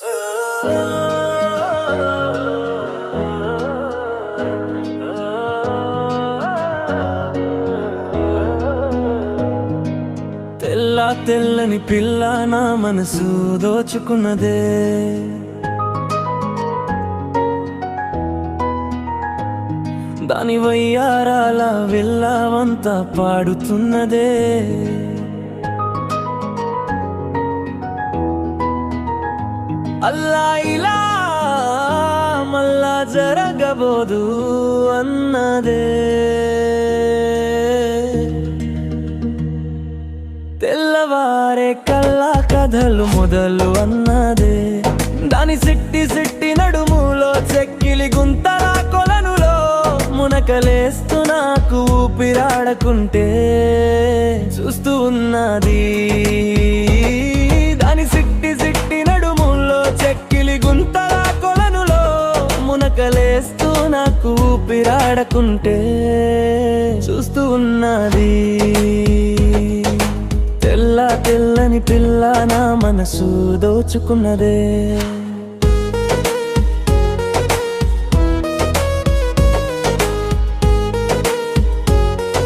తెల్ల తెల్లని పిల్ల నా మనసు దోచుకున్నదే. దాని వయ్యారాల వెళ్ళావంతా పాడుతున్నదే. అల్లా ఇలా మళ్ళా జరగబోదు అన్నదే. తెల్లవారే కల్లా కథలు మొదలు అన్నదే. దాని సిట్టి సిట్టి నడుములో చెక్కిలి గుంతల కొలనులో మునకలేస్తూ నాకు ఊపిరాడకుంటే చూస్తూ ఉన్నది. ఊపిరాడకుంటే చూస్తూ ఉన్నది. తెల్ల తెల్లని పిల్ల నా మనసు దోచుకున్నదే.